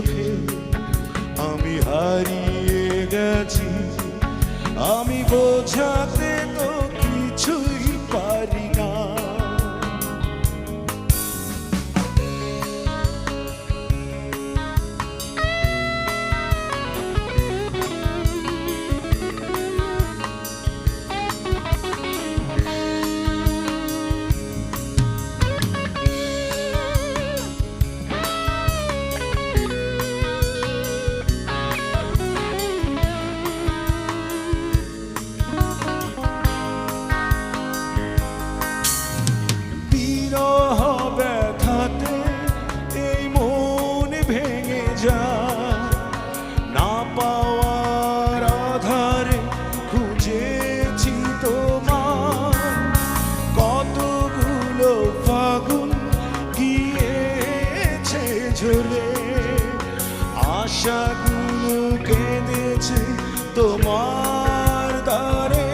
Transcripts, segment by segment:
চোখে গিয়েছে আশা আশাগুলো কেঁদেছে তোমার দ্বারে।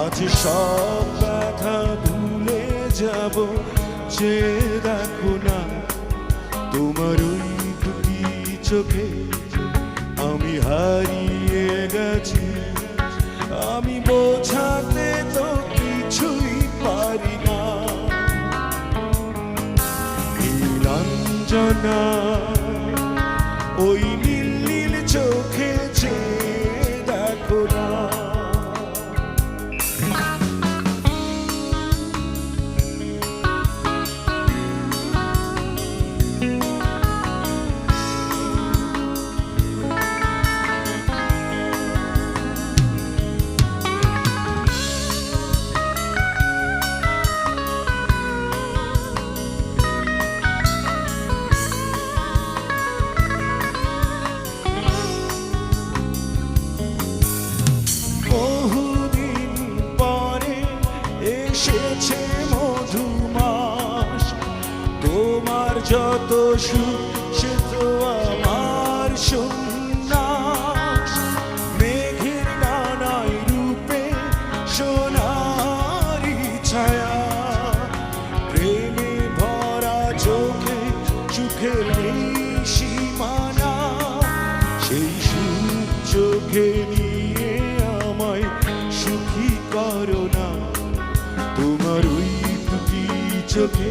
আজ সব ব্যথা ভুলে যাব, যে দেখো না, তোমার ওই চোখে আমি হারিয়ে গেছি। আমি বোঝাতে নীলাঞ্জনা ওই যত সুখ, সে তো আমার সন্ন্যাস মেঘের নানাই রূপে সোনারি ছায়া। প্রেমে ভরা চোখে সুখের নেই সীমানা সেই সুখ চোখে নিয়ে আমায় সুখী করো না। তোমার ওই দুটি চোখে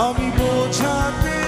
আমি বোঝাতে